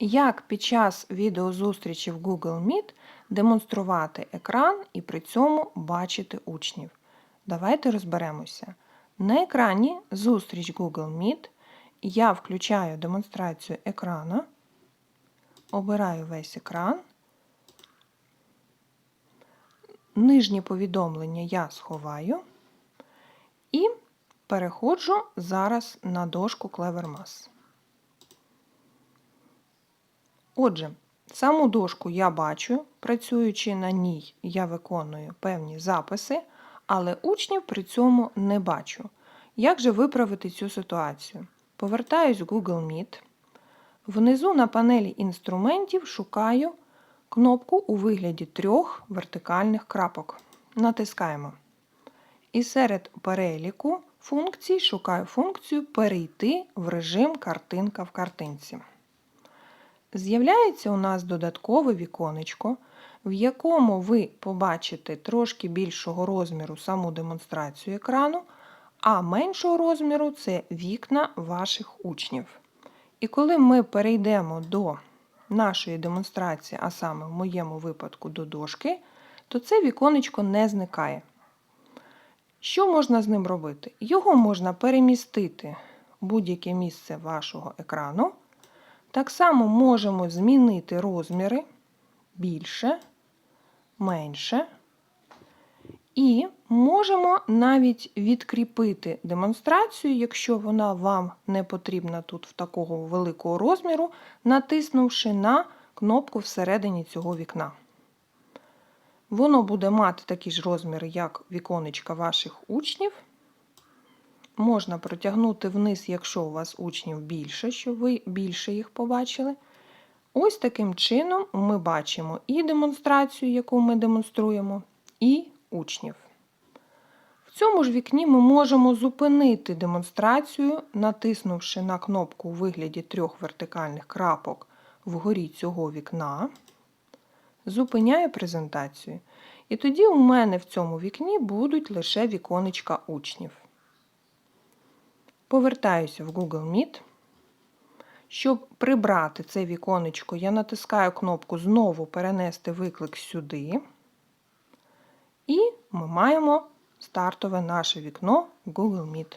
Як під час відеозустрічі в Google Meet демонструвати екран і при цьому бачити учнів? Давайте розберемося. На екрані зустріч Google Meet. Я включаю демонстрацію екрану, обираю весь екран. Нижні повідомлення я сховаю і переходжу зараз на дошку CleverMass. Отже, саму дошку я бачу, працюючи на ній, я виконую певні записи, але учнів при цьому не бачу. Як же виправити цю ситуацію? Повертаюсь в Google Meet. Внизу на панелі інструментів шукаю кнопку у вигляді трьох вертикальних крапок. Натискаємо. І серед переліку функцій шукаю функцію Перейти в режим картинка в картинці. З'являється у нас додаткове віконечко, в якому ви побачите трошки більшого розміру саму демонстрацію екрану, а меншого розміру це вікна ваших учнів. І коли ми перейдемо до нашої демонстрації, а саме в моєму випадку до дошки, то це віконечко не зникає. Що можна з ним робити? Його можна перемістити в будь-яке місце вашого екрану. Так само можемо змінити розміри більше, менше. І можемо навіть відкріпити демонстрацію, якщо вона вам не потрібна тут в такого великого розміру, натиснувши на кнопку всередині цього вікна. Воно буде мати такі ж розміри, як віконечка ваших учнів. Можна протягнути вниз, якщо у вас учнів більше, щоб ви більше їх побачили. Ось таким чином ми бачимо і демонстрацію, яку ми демонструємо, і учнів. В цьому ж вікні ми можемо зупинити демонстрацію, натиснувши на кнопку у вигляді трьох вертикальних крапок вгорі цього вікна. Зупиняю презентацію. І тоді у мене в цьому вікні будуть лише віконечка учнів. Повертаюся в Google Meet. Щоб прибрати це віконечко, я натискаю кнопку Знову перенести виклик сюди. І ми маємо стартове наше вікно Google Meet.